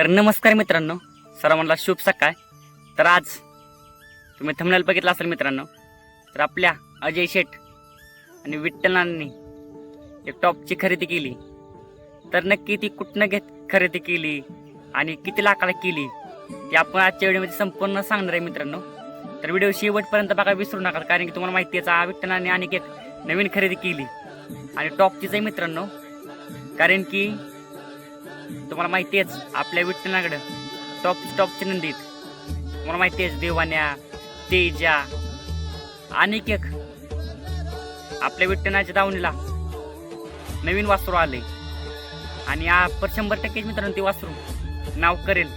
तर नमस्कार मित्रांनो सर्वांना शुभ सकाळ. तर आज तुम्ही थंबनेल बघितलं असेल मित्रांनो तर आपल्या अजय शेठ आणि विठ्ठलांनी एक टॉपची खरेदी केली. तर नक्की ती कुठनं घेत खरेदी केली आणि किती लाखाला केली ती आपण आजच्या व्हिडिओमध्ये संपूर्ण सांगणार आहे मित्रांनो. तर व्हिडिओ शेवटपर्यंत बघा विसरू नका कारण की तुम्हाला माहिती आहे विठ्ठलांनी आणि एक नवीन खरेदी केली. आणि टॉपचीच आहे मित्रांनो कारण की तुम्हाला माहिती आहेच आपल्या विठ्ठलाकडं टॉप टॉपचे नंदीत तुम्हाला माहिती आहेच देवान्या तेजा अनेक एक आपल्या विठ्ठलाच्या दावणीला नवीन वासरू आले. आणि आपण शंभर टक्केच मित्रांनो ते वासरू नाव करेल.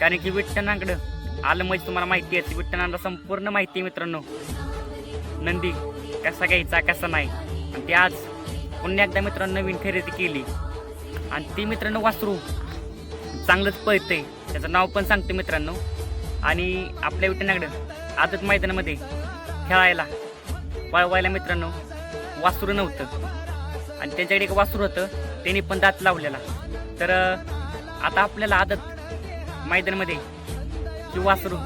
कारण की विठ्ठलाकडं आलं म्हणजे तुम्हाला माहिती आहे विठ्ठलांना संपूर्ण माहिती आहे मित्रांनो. नंदी कसा घ्यायचा कसा नाही. आणि ते आज पुन्हा एकदा मित्रांनो नवीन खरेदी केली. आणि ती मित्रांनो वासरू. चांगलंच पळते त्याचं नाव पण सांगते मित्रांनो. आणि आपल्या विठ्ठलाकडं आजच मैदानामध्ये खेळायला पळवायला मित्रांनो वासरू नव्हतं. आणि त्यांच्याकडे एक वासरू होतं त्यांनी पण दात लावलेला. तर आता आपल्याला आदत मैदानामध्ये की वासरू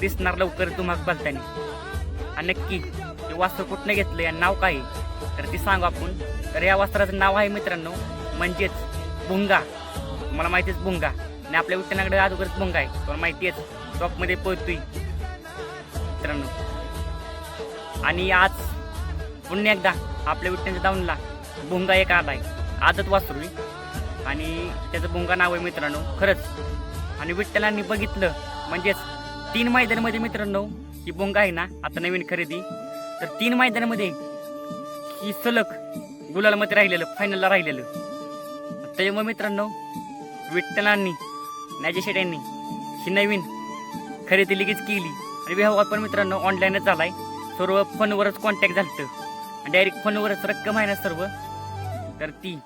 दिसणार लवकर तुम्हाला बघताना. आणि नक्की ते वासरू कुठनं घेतलं आणि नाव काय आहे? तर ती सांगू आपण. तर या वस्त्राचं नाव आहे मित्रांनो म्हणजेच भुंगा तुम्हाला माहितीच भुंगा आणि आपल्या उत्तनाकडे अगोदरच भुंगा आहे. तुम्हाला माहिती आहे टॉपमध्ये पोहतोय मित्रांनो. आणि आज पुन्हा एकदा आपल्या विठ्ठ्यांच्या दाऊनला भुंगा एक आला आहे. आजच वासरू आणि त्याचं भुंगा नाव आहे मित्रांनो खरंच. आणि विठ्ठलांनी बघितलं म्हणजेच तीन मैदानामध्ये मित्रांनो ही भुंगा आहे ना आता नवीन खरेदी. तर तीन मैदानामध्ये ही सलग गुलालमध्ये राहिलेलं फायनलला राहिलेलं. त्याच्यामुळे मित्रांनो विठ्ठलांनी नाजेशेट यांनी ही नवीन खरेदी लगेच केली. आणि व्यवहार पण मित्रांनो ऑनलाईनच झालाय. सर्व फोनवरच कॉन्टॅक्ट झालं आणि डायरेक्ट फोनवरच रक्कम आहे ना सर्व. तर ती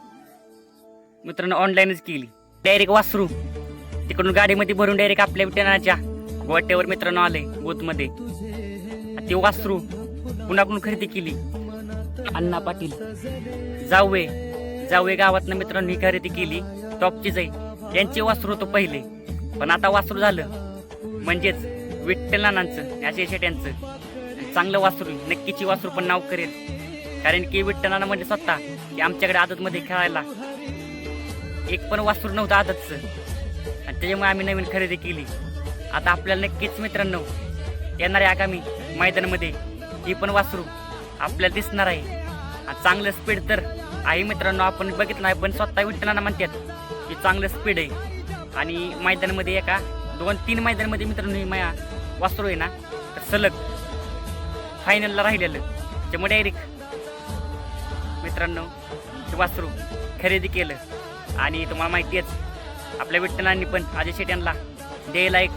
मित्रांनो ऑनलाईनच केली. डायरेक्ट वासरू. तिकडून गाडीमध्ये भरून डायरेक्ट आपल्या विठ्ठलाच्या गोट्यावर मित्रांनो आले बोतमध्ये ते वासरू कुणाकडून खरेदी केली. अण्णा पाटील जाऊवे जावे गावातनं मित्रांनी ही खरेदी केली टॉपचीच आहे. त्यांचे वासरू होतो पहिले पण आता वासरू झालं. म्हणजेच विठ्ठलानांचं अशा शेट्यांचं चांगलं वासरू नक्कीची वासरू पण नाव करेल. कारण की विठ्ठलाना म्हणजे स्वतः की आमच्याकडे आदतमध्ये खेळायला. एक पण वासरू नव्हतं आदतचं. आणि त्याच्यामुळे आम्ही नवीन खरेदी केली. आता आपल्याला नक्कीच मित्रांनो येणारे आगामी मैदानामध्ये. ही पण वासरू आपल्याला दिसणार आहे. आणि चांगलं स्पीड तर आहे मित्रांनो आपण बघितलं नाही पण स्वतः विठ्ठलांना म्हणतात की चांगलं स्पीड आहे. आणि मैदानामध्ये एका दोन तीन मैदानामध्ये मित्रांनो ही माया वासरू आहे ना तर सलग फायनलला राहिलेलं. त्यामुळे डायरेक्ट मित्रांनो ते वासरू खरेदी केलं. आणि तुम्हाला माहिती आहेच आपल्या विठ्ठलांनी पण अजय शेट यांना द्यायला एक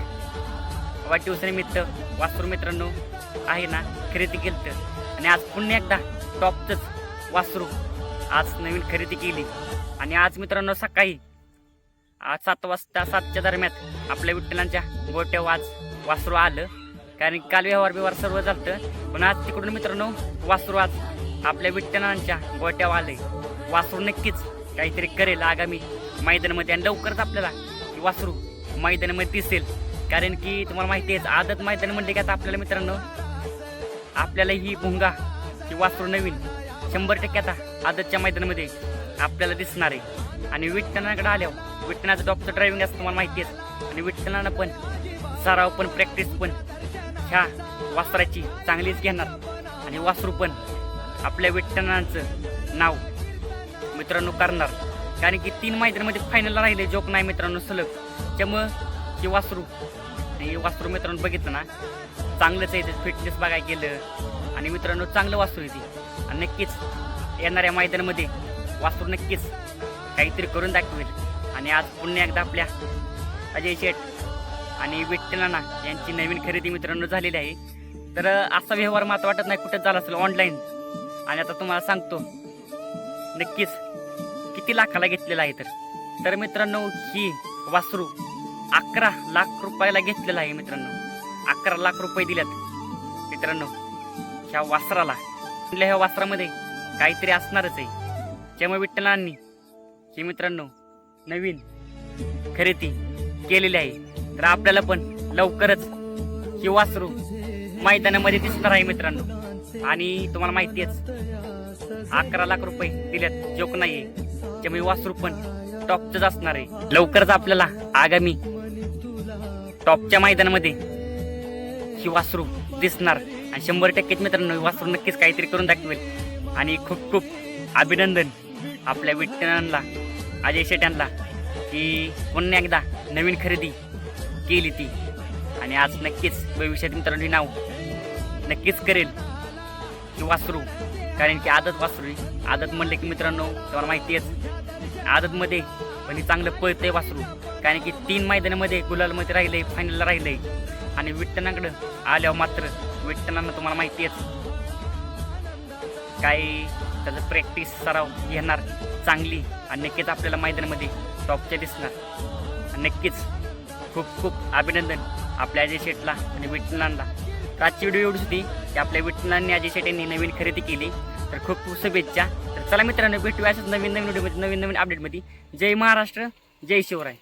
वाढदिवसानिमित्त वासरू मित्रांनो आहे ना खरेदी केलं आणि आज पुन्हा एकदा टॉपचंच वासरू आज नवीन खरेदी केली. आणि आज मित्रांनो सकाळी आज सात वाजता सातच्या दरम्यान आपल्या विठ्ठलांच्या गोट्यावर आज वासरू आलं. कारण काल व्यवहार व्यवहार सर्व झालं पण आज तिकडून मित्रांनो वासरू आज आपल्या विठ्ठलांच्या गोट्यावर आले वासरू नक्कीच काहीतरी करेल आगामी मैदानामध्ये. आणि लवकरच आपल्याला वासरू मैदानामध्ये दिसेल. कारण की तुम्हाला माहिती आहे आदत मैदान म्हणजे की आता आपल्याला मित्रांनो आपल्याला ही भुंगा ही वासरू नवीन शंभर टक्के आता आदतच्या मैदानामध्ये आपल्याला दिसणार आहे. आणि विठ्ठलाकडे आल्यावर विठ्ठलाचं डॉक्टर ड्रायव्हिंग असं तुम्हाला माहिती आहे. आणि विठ्ठलानं पण सराव पण प्रॅक्टिस पण ह्या वासराची चांगलीच घेणार. आणि वासरू पण आपल्या विठ्ठलांचं नाव मित्रांनो करणार. कारण की तीन मैदानामध्ये फायनलला राहिले जोक नाही मित्रांनो सलग. त्यामुळं हे वासरू हे वासरू मित्रांनो बघितलं ना चांगलंच आहे फिटनेस बघायला गेलं. आणि मित्रांनो चांगलं वासरू येते आणि नक्कीच येणाऱ्या मैदानामध्ये वासरू नक्कीच काहीतरी करून दाखवेल. आणि आज पुन्हा एकदा आपल्या अजय शेठ आणि विठ्ठलाना यांची नवीन खरेदी मित्रांनो झालेली आहे. तर असा व्यवहार मात्र वाटत नाही कुठं झाला असेल ऑनलाईन आणि आता तुम्हाला सांगतो नक्कीच किती लाखाला घेतलेला आहे तर. तर मित्रांनो ही वासरू अकरा लाख रुपयाला घेतलेला आहे मित्रांनो. अकरा लाख रुपये दिल्यात मित्रांनो ह्या वासराला ह्या वासरामध्ये काहीतरी असणारच आहे. त्यामुळे विठ्ठलांनी हे मित्रांनो नवीन खरेदी केलेली आहे. तर आपल्याला पण लवकरच ही वासरू मैदानामध्ये दिसणार आहे मित्रांनो. आणि तुम्हाला माहिती आहेच अकरा लाख रुपये दिल्यात जोक नाही त्यामुळे वासरू पण टॉपचंच असणार आहे. लवकरच आपल्याला आगामी टॉपच्या मैदानामध्ये ही वासरू दिसणार. आणि शंभर टक्केच मित्रांनो वासरू नक्कीच काहीतरी करून दाखवेल. आणि खूप खूप अभिनंदन आपल्या विठ्ठलांना अजय शेट्यांना की पुन्हा एकदा नवीन खरेदी केली ती. आणि आज नक्कीच भविष्यात मित्रांनी नाव नक्कीच करेल. की वासरू कारण की आदत वासरू आहे. आदत म्हणले की मित्रांनो तुम्हाला माहिती आहे आदतमध्ये पण चांगलं चांगलं पळतंय वासरू. कारण की तीन मैदानामध्ये गुलालमध्ये राहिलंय फायनलला राहिलंय. आणि विठ्ठलाकडं आल्यावर मात्र विठ्ठलांना तुम्हाला माहिती आहे काही त्याचं प्रॅक्टिस सराव घेणार चांगली. आणि नक्कीच आपल्याला मैदानामध्ये टॉपच्या दिसणार. नक्कीच खूप खूप अभिनंदन आपल्या अजय शेटला आणि विठ्ठलांना. तर आजची व्हिडिओ एवढीच होती की आपल्या विठ्ठलांनी अजय शेट यांनी नवीन खरेदी केली. तर खूप खूप शुभेच्छा. तर चला मित्रांनो भेटूया असंच नवीन नवीन व्हिडिओमध्ये नवीन नवीन अपडेटमध्ये जय महाराष्ट्र जय शिवराय.